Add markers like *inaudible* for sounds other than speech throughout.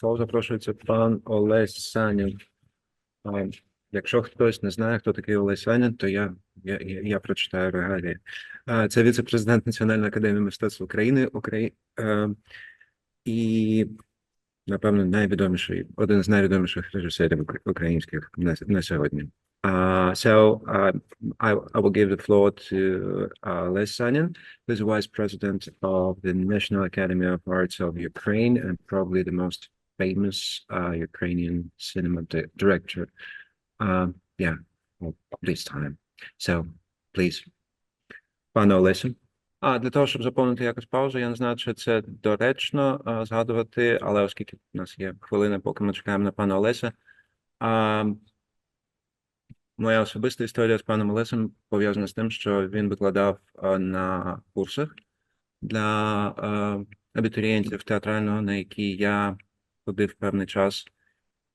Слово запрошується пан Олесь Санін. А, Якщо хтось не знає, хто такий Олесь Санін, то я, я, я, я прочитаю регалії. А, Це віце-президент Національної академії мистецтв України, Украї... е, і, напевно, найвідоміший, один з найвідоміших режисерів українських на, на сьогодні. Uh, so uh, I, I will give the floor to uh, Les Sanin, who's the vice president of the National Academy of Arts of Ukraine and probably the most famous uh, Ukrainian cinema di- director. Um, yeah, of this time. So, please. Пане Олесю. А для того, щоб заповнити якось паузу, я не знаю, чи це доречно а, згадувати, але оскільки в нас є хвилина, поки ми чекаємо на пана Олеся. А, моя особиста історія з паном Олесем пов'язана з тим, що він викладав а, на курсах для а, абітурієнтів театрального, на які я ходив певний час.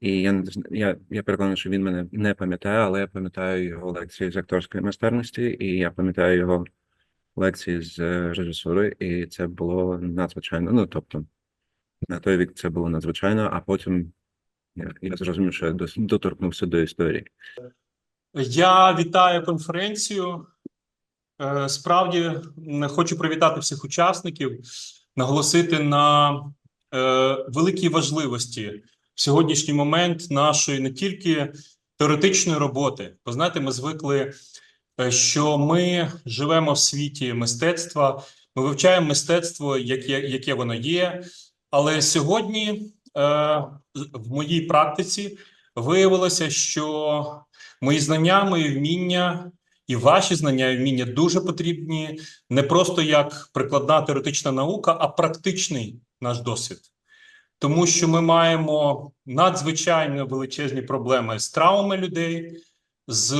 І я, не я, я переконаний, що він мене не пам'ятає, але я пам'ятаю його лекції з акторської майстерності, і я пам'ятаю його лекції з е, режисури, і це було надзвичайно. Ну, тобто, на той вік це було надзвичайно, а потім я, я зрозумів, що я доторкнувся до історії. Я вітаю конференцію. Е, Справді хочу привітати всіх учасників, наголосити на великій важливості в сьогоднішній момент нашої не тільки теоретичної роботи. Бо знаєте, ми звикли, е, що ми живемо в світі мистецтва, ми вивчаємо мистецтво, яке, яке воно є. Але сьогодні е, в моїй практиці виявилося, що Мої знання, мої вміння і ваші знання і вміння дуже потрібні не просто як прикладна теоретична наука, а практичний наш досвід. Тому що ми маємо надзвичайно величезні проблеми з травмами людей, з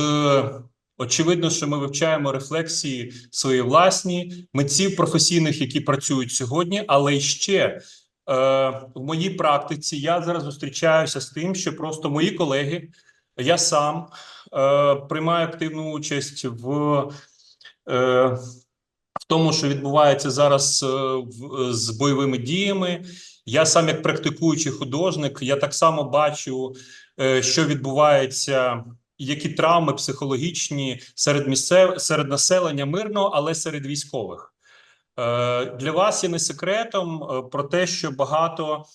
очевидно, що ми вивчаємо рефлексії свої власні, митців професійних, які працюють сьогодні, але ще е, в моїй практиці я зараз зустрічаюся з тим, що просто мої колеги, я сам е, приймаю активну участь в, е, в тому, що відбувається зараз е, в, з бойовими діями. Я сам, як практикуючий художник, я так само бачу, е, що відбувається, які травми психологічні серед місцев серед населення мирного, але серед військових. Е, Для вас є не секретом е, про те, що багато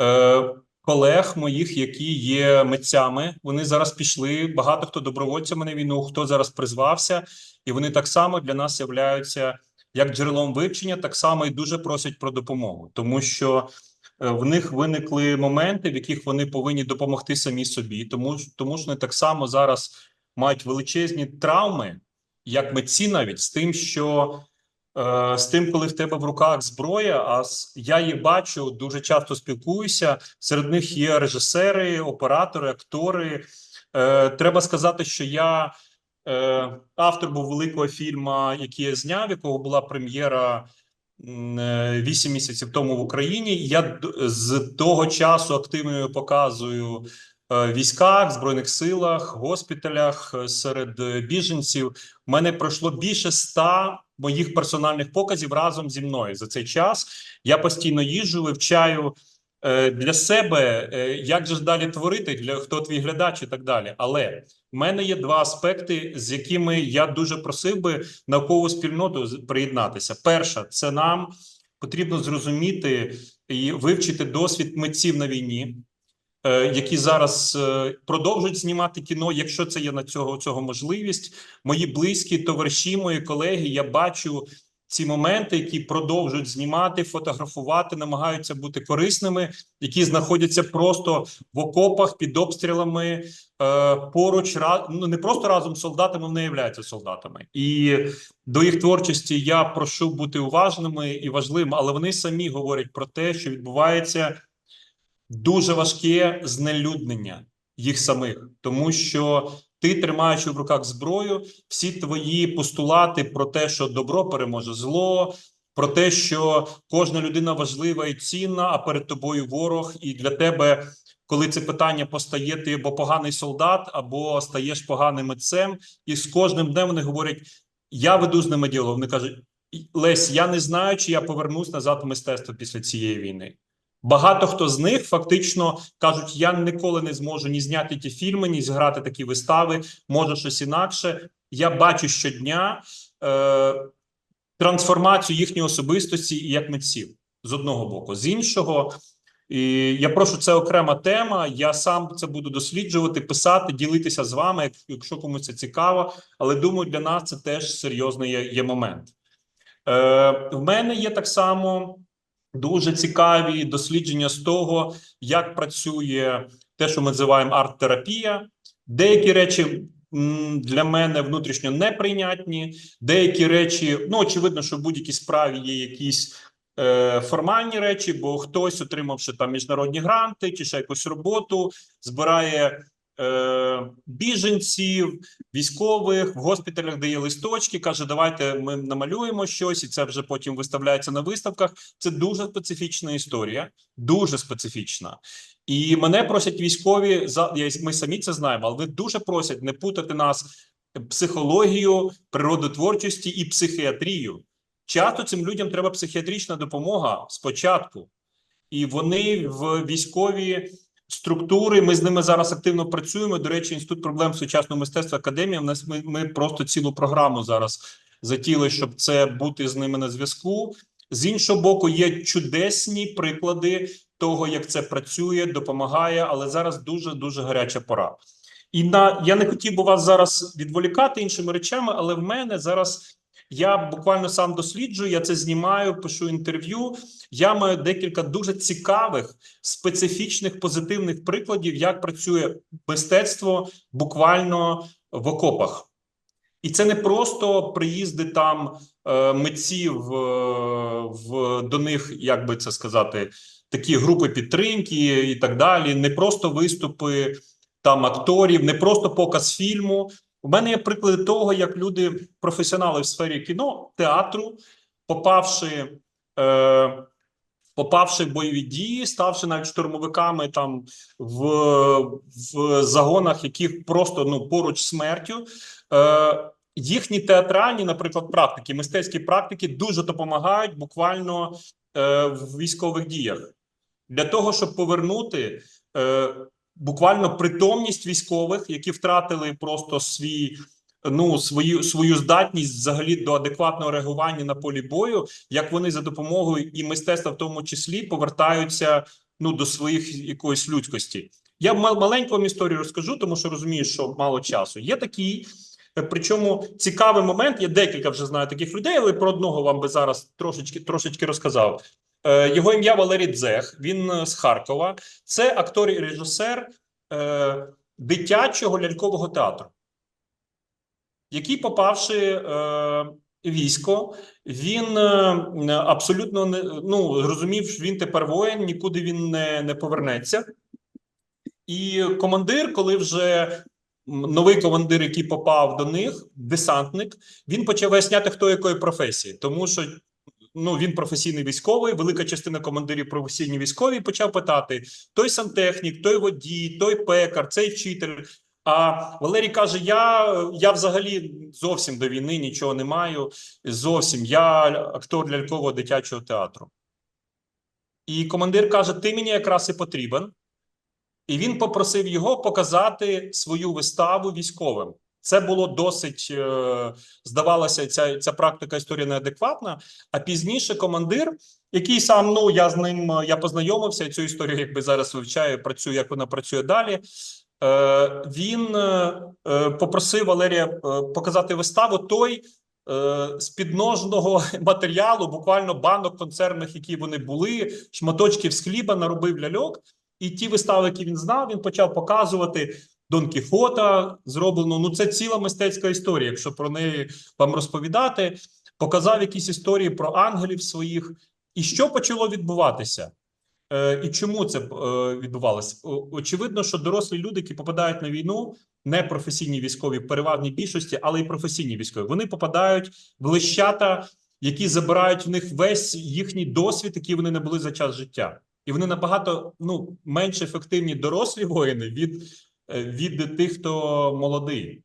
е, колег моїх, які є митцями, вони зараз пішли. Багато хто добровольцями на війну, хто зараз призвався, і вони так само для нас являються як джерелом вивчення, так само і дуже просять про допомогу, тому що е, в них виникли моменти, в яких вони повинні допомогти самі собі, тому ж- тому що вони так само зараз мають величезні травми, як митці, навіть з тим, що е, з тим, коли в тебе в руках зброя, а я їх бачу, дуже часто спілкуюся. Серед них є режисери, оператори, актори. Е, Треба сказати, що я автор був великого фільму, який я зняв, якого була прем'єра е, вісім місяців тому в Україні. Я з того часу активно показую е, військах, збройних силах, госпіталях е, серед е, біженців. У мене пройшло більше ста моїх персональних показів разом зі мною за цей час. Я постійно їжджу, вивчаю е, для себе, е, як же ж далі творити, для хто твій глядач і так далі. Але в мене є два аспекти, з якими я дуже просив би наукову спільноту приєднатися. Перша це нам потрібно зрозуміти і вивчити досвід митців на війні. е, Які зараз е, продовжують знімати кіно, якщо це є на цього цього можливість, мої близькі товариші, мої колеги. Я бачу ці моменти, які продовжують знімати, фотографувати, намагаються бути корисними, які знаходяться просто в окопах під обстрілами е, поруч, ну не просто разом з солдатами, вони являються солдатами. І до їх творчості я прошу бути уважними і важливими, але вони самі говорять про те, що відбувається дуже важке знелюднення їх самих, тому що ти, тримаючи в руках зброю, всі твої постулати про те, що добро переможе зло, про те, що кожна людина важлива і цінна, а перед тобою ворог, і для тебе, коли це питання постає, ти або поганий солдат, або стаєш поганим митцем, і з кожним днем вони говорять: я веду з ними діалог. Вони кажуть: Лесь, я не знаю, чи я повернусь назад в мистецтво після цієї війни. Багато хто з них фактично кажуть: я ніколи не зможу ні зняти ті фільми, ні зіграти такі вистави, може щось інакше. Я бачу щодня е, трансформацію їхньої особистості як митців з одного боку, з іншого. І я прошу, це окрема тема. Я сам це буду досліджувати, писати, ділитися з вами, якщо комусь це цікаво. Але думаю, для нас це теж серйозний є, є момент. Е, в мене є так само дуже цікаві дослідження з того, як працює те, що ми називаємо арт-терапія. Деякі речі для мене внутрішньо неприйнятні, деякі речі, ну очевидно, що в будь-якій справі є якісь е, формальні речі, бо хтось, отримавши там міжнародні гранти чи ще якусь роботу, збирає біженців, військових в госпіталях дає листочки, каже: давайте ми намалюємо щось, і це вже потім виставляється на виставках. Це дуже специфічна історія, дуже специфічна. І мене просять військові ми самі це знаємо, але дуже просять не путати нас психологію, природотворчості і психіатрію. Часто цим людям треба психіатрична допомога спочатку, і вони в військові структури. Ми з ними зараз активно працюємо. До речі, інститут проблем сучасного мистецтва академія. В нас ми, ми просто цілу програму зараз затіли, щоб це бути з ними на зв'язку. З іншого боку, є чудесні приклади того, як це працює, допомагає, але зараз дуже дуже гаряча пора. І на я не хотів би вас зараз відволікати іншими речами, але в мене зараз я буквально сам досліджую, я це знімаю, пишу інтерв'ю. Я маю декілька дуже цікавих, специфічних позитивних прикладів, як працює мистецтво буквально в окопах. І це не просто приїзди там е, митців е, в до них, як би це сказати, такі групи підтримки і так далі. Не просто виступи там акторів, не просто показ фільму. У мене є приклади того, як люди, професіонали в сфері кіно, театру, попавши. Е, Попавши в бойові дії, ставши навіть штурмовиками там в, в загонах, яких просто ну поруч смертю, е, їхні театральні, наприклад, практики, мистецькі практики дуже допомагають буквально е, в військових діях для того, щоб повернути е, буквально притомність військових, які втратили просто свій. Ну, свою свою здатність взагалі до адекватного реагування на полі бою, як вони за допомогою і мистецтва, в тому числі, повертаються ну до своїх якоїсь людськості. Я мал- маленьку вам історію розкажу, тому що розумію, що мало часу. Є такий, е, причому цікавий момент. Я декілька вже знаю таких людей, але про одного вам би зараз трошечки трошечки розказав. Е, Його ім'я Валерій Дзех. Він е, з Харкова. Це актор і режисер е, дитячого лялькового театру який, попавши військо, він абсолютно не ну зрозумів, що він тепер воїн, нікуди він не, не повернеться. І командир, коли вже новий командир, який попав до них, десантник, він почав виясняти, хто якої професії, тому що. Ну, він професійний військовий, велика частина командирів професійні військові почав питати: той сантехнік, той водій, той пекар, цей вчитель. А Валерій каже: Я, я взагалі зовсім до війни нічого не маю. Зовсім я актор лялькового дитячого театру. І командир каже: Ти мені якраз і потрібен. І він попросив його показати свою виставу військовим. Це було досить, е, здавалося, ця, ця практика історія неадекватна. А пізніше командир, який сам ну я з ним е, я познайомився, цю історію якби зараз вивчаю, працюю, як вона працює далі. Е, він попросив Валерія показати виставу той з підножного *laughs* матеріалу, буквально банок концерних, які вони були, шматочків з хліба наробив ляльок. І ті вистави, які він знав, він почав показувати Дон Кіхота. Зроблено. Ну, це ціла мистецька історія. Якщо про неї вам розповідати, показав якісь історії про ангелів своїх. І що почало відбуватися? Е, і чому це е, відбувалося? Очевидно, що дорослі люди, які попадають на війну, не професійні військові переважній більшості, але й професійні військові. Вони попадають в лищата, які забирають в них весь їхній досвід, який вони не були за час життя, і вони набагато ну менш ефективні дорослі воїни від, від тих, хто молодий.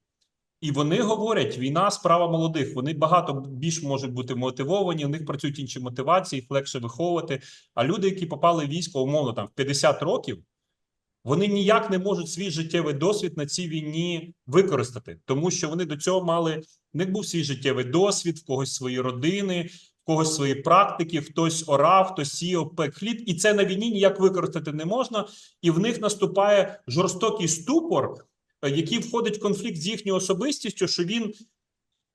І вони говорять: війна справа молодих. Вони багато більш можуть бути мотивовані. У них працюють інші мотивації, їх легше виховувати. А люди, які попали в військо, умовно там в 50 років, вони ніяк не можуть свій життєвий досвід на цій війні використати, тому що вони до цього мали них був свій життєвий досвід, в когось свої родини, когось свої практики, хтось орав, хтось сіяв, пек хліб, і це на війні ніяк використати не можна. І в них наступає жорстокий ступор, е, який входить в конфлікт з їхньою особистістю, що він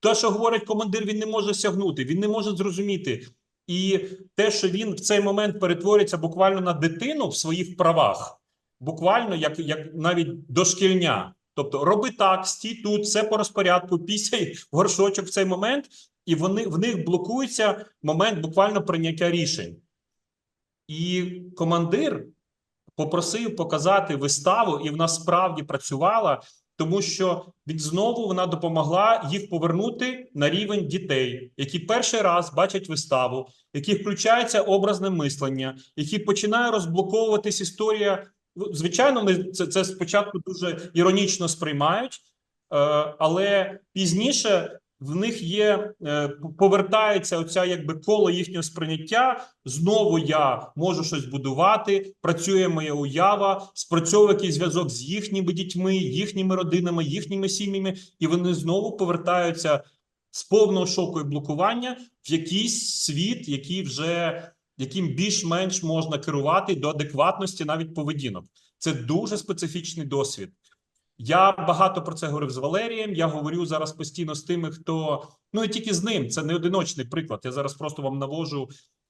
те, що говорить командир, він не може сягнути, він не може зрозуміти. І те, що він в цей момент перетворюється буквально на дитину в своїх правах, буквально як, як навіть дошкільня. Тобто, роби так, стій тут, все по розпорядку, *laughs* пісяй в горшочок в цей момент, і вони в них блокується момент буквально прийняття рішень. І командир попросив показати виставу, і вона справді працювала, тому що він знову вона допомогла їх повернути на рівень дітей, які перший раз бачать виставу, які включається образне мислення, які починає розблоковуватись історія. Ну, Звичайно, вони це, це спочатку дуже іронічно сприймають, е, але пізніше в них є е, повертається оця якби коло їхнього сприйняття. Знову я можу щось будувати. Працює моя уява, спрацьовує якийсь зв'язок з їхніми дітьми, їхніми родинами, їхніми сім'ями, і вони знову повертаються з повного шоку і блокування в якийсь світ, який вже яким більш-менш можна керувати до адекватності навіть поведінок. Це дуже специфічний досвід. Я багато про це говорив з Валерієм. Я говорю зараз постійно з тими, хто ну і тільки з ним. Це не одиночний приклад. Я зараз просто вам навожу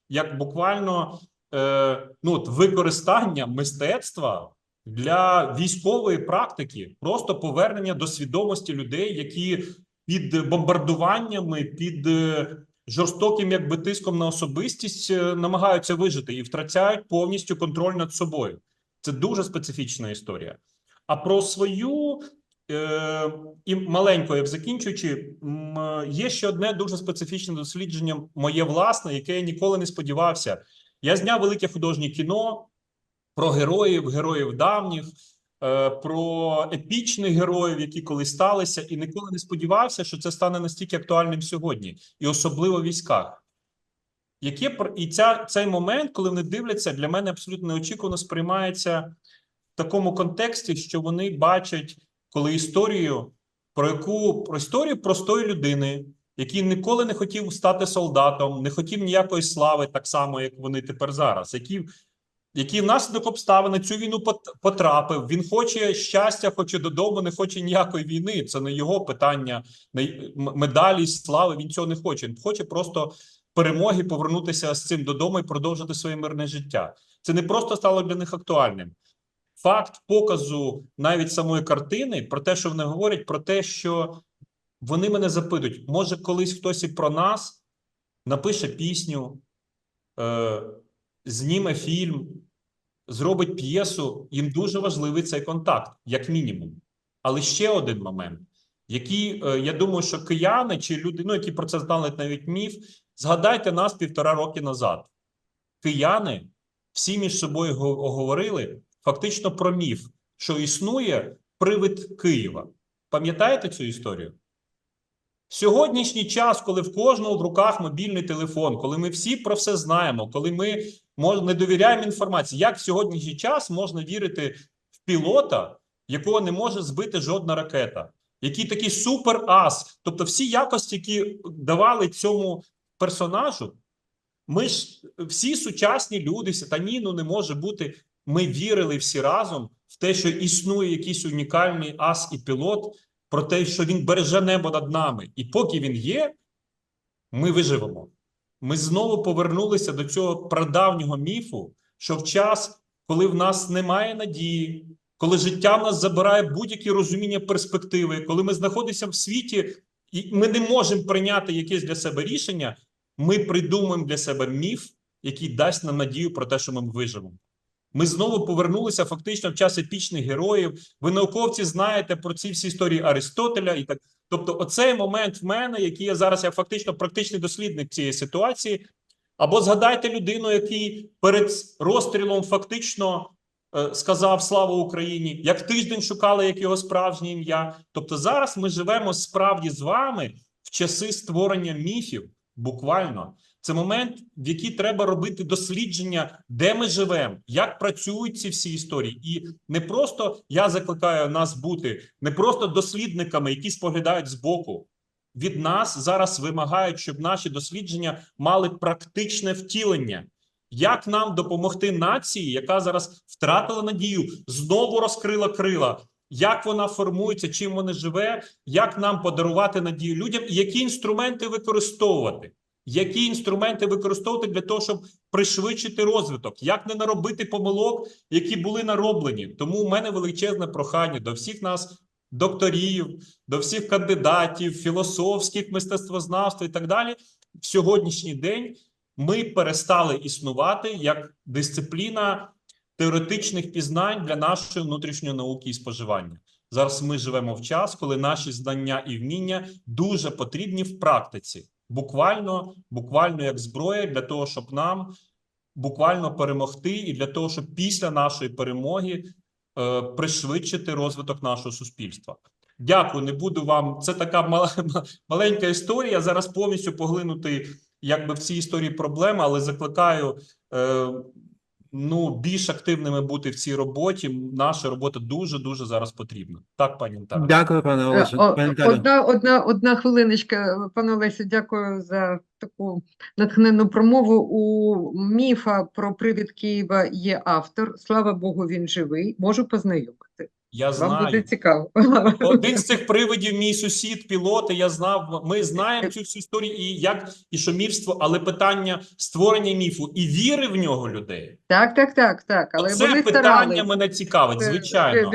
як буквально е, ну от використання мистецтва для військової практики, просто повернення до свідомості людей, які під бомбардуваннями, під е, жорстоким якби тиском на особистість е, намагаються вижити і втрачають повністю контроль над собою. Це дуже специфічна історія. А про свою е, і маленько, як закінчуючи, є ще одне дуже специфічне дослідження, моє власне, яке я ніколи не сподівався. Я зняв велике художнє кіно про героїв, героїв давніх, е, про епічних героїв, які колись сталися, і ніколи не сподівався, що це стане настільки актуальним сьогодні, і особливо в військах. Яке і ця цей момент, коли вони дивляться, для мене абсолютно неочікувано сприймається такому контексті, що вони бачать, коли історію про яку про історію простої людини, який ніколи не хотів стати солдатом, не хотів ніякої слави, так само як вони тепер зараз, який, який внаслідок обставин на цю війну потрапив. Він хоче щастя, хоче додому, не хоче ніякої війни. Це не його питання, медалі, слави. Він цього не хоче. Він хоче просто перемоги, повернутися з цим додому і продовжити своє мирне життя. Це не просто стало для них актуальним. Факт показу навіть самої картини про те, що вони говорять, про те, що вони мене запитують, може, колись хтось і про нас напише пісню, е, зніме фільм, зробить п'єсу. Їм дуже важливий цей контакт, як мінімум. Але ще один момент, який е, я думаю, що кияни чи люди, ну які про це знали навіть міф, згадайте нас півтора роки назад. Кияни всі між собою говорили фактично про міф, що існує привид Києва. Пам'ятаєте цю історію? Сьогоднішній час, коли в кожного в руках мобільний телефон, коли ми всі про все знаємо, коли ми не довіряємо інформації, як в сьогоднішній час можна вірити в пілота, якого не може збити жодна ракета, який такий супер-ас, тобто всі якості, які давали цьому персонажу, ми ж всі сучасні люди, та ну не може бути. Ми вірили всі разом в те, що існує якийсь унікальний ас і пілот, про те, що він береже небо над нами. І поки він є, ми виживемо. Ми знову повернулися до цього прадавнього міфу, що в час, коли в нас немає надії, коли життя в нас забирає будь-які розуміння перспективи, коли ми знаходимося в світі, і ми не можемо прийняти якесь для себе рішення, ми придумаємо для себе міф, який дасть нам надію про те, що ми виживемо. Ми знову повернулися фактично в час епічних героїв. Ви науковці знаєте про ці всі історії Аристотеля і так. Тобто, оцей момент в мене, який я зараз я фактично практичний дослідник цієї ситуації. Або згадайте людину, який перед розстрілом фактично е, сказав слава Україні, як тиждень шукали як його справжнє ім'я. Тобто зараз ми живемо справді з вами в часи створення міфів, буквально. Це момент, в який треба робити дослідження, де ми живемо, як працюють ці всі історії, і не просто я закликаю нас бути не просто дослідниками, які споглядають збоку. Від нас зараз вимагають, щоб наші дослідження мали практичне втілення. Як нам допомогти нації, яка зараз втратила надію, знову розкрила крила? Як вона формується, чим вона живе? Як нам подарувати надію людям? І які інструменти використовувати? Які інструменти використовувати для того, щоб пришвидшити розвиток? Як не наробити помилок, які були нароблені? Тому у мене величезне прохання до всіх нас, докторів, до всіх кандидатів, філософських мистецтвознавств і так далі. В сьогоднішній день ми перестали існувати як дисципліна теоретичних пізнань для нашої внутрішньої науки і споживання. Зараз ми живемо в час, коли наші знання і вміння дуже потрібні в практиці, буквально, буквально як зброя для того, щоб нам буквально перемогти, і для того, щоб після нашої перемоги е, пришвидшити розвиток нашого суспільства. Дякую, не буду вам. Це така мала, *laughs* маленька історія. Зараз повністю поглинути якби в цій історії проблеми, але закликаю е, ну більш активними бути в цій роботі. Наша робота дуже дуже зараз потрібна. Так, пані Наталя. Дякую, пане Е, Олеже. Наталю. Одна, одна, одна хвилиночка, пане Олесі. дякую за таку натхненну промову. У міфа про привід Києва є автор. Слава Богу, він живий. Можу познайомити. Я Вам буде знаю. цікаво. *laughs* Один з цих привидів, мій сусід, пілот. і Я знав. Ми знаємо цю всю історію і як і шумівство, але питання створення міфу і віри в нього людей. Так, так, так, так. Але Це вони питання старались. мене цікавить, звичайно.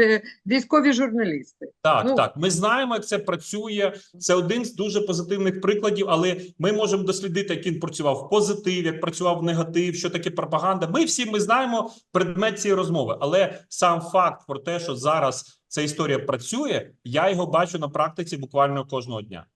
Військові журналісти. Так, Ну. так. Ми знаємо, як це працює. Це один з дуже позитивних прикладів, але ми можемо дослідити, як він працював в позитив, як працював в негатив, що таке пропаганда. Ми всі ми знаємо предмет цієї розмови, але сам факт про те, що зараз ця історія працює, я його бачу на практиці буквально кожного дня.